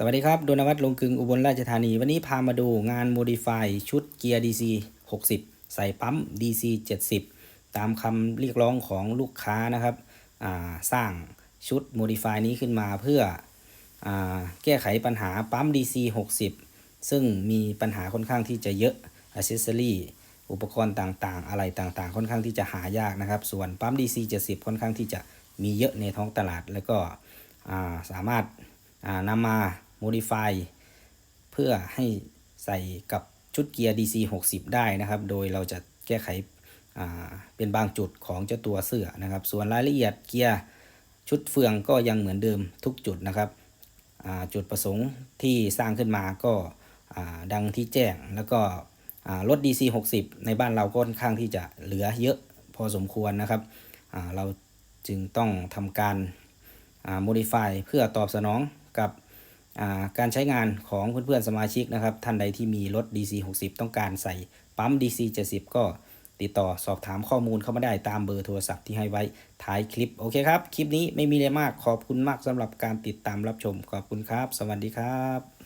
สวัสดีครับโดนวัฒน์ลงกึงอุบลราชธานี วันนี้พามาดูงาน Modify ชุดเกียร์ DC 60 ใส่ปั๊ม DC 70 ตามคำเรียกร้องของลูกค้านะครับ สร้างชุด Modify นี้ขึ้นมาเพื่ออแก้ไขปัญหาปั๊ม DC 60 ซึ่งมีปัญหาค่อนข้างที่จะเยอะอ c เซสซอรี่อุปกรณ์ต่างๆ อะไรต่างๆ ค่อนข้างที่จะหายากนะครับ ส่วนปั๊ม DC 70 ค่อนข้างที่จะมีเยอะในท้องตลาด แล้วก็าสามารถานำมา modify เพื่อให้ใส่กับชุดเกียร์ DC 60 ได้นะครับ โดยเราจะแก้ไขเป็นบางจุดของเจ้าตัวเสื้อนะครับ ส่วนรายละเอียดเกียร์ชุดเฟืองก็ยังเหมือนเดิมทุกจุดนะครับจุดประสงค์ที่สร้างขึ้นมาก็ดังที่แจ้งแล้วก็รถ DC 60 ในบ้านเราก็ค่อนข้างที่จะเหลือเยอะพอสมควรนะครับ เราจึงต้องทำการ modify เพื่อตอบสนองกับ การใช้งานของเพื่อนๆสมาชิกนะครับ ท่านใดที่มีรถ DC 60 ต้องการใส่ปั๊ม DC 70 ก็ติดต่อสอบถามข้อมูลเข้ามาได้ตามเบอร์โทรศัพท์ที่ให้ไว้ท้ายคลิป โอเคครับ คลิปนี้ไม่มีอะไรมากขอบคุณมากสำหรับการติดตามรับชมขอบคุณครับ สวัสดีครับ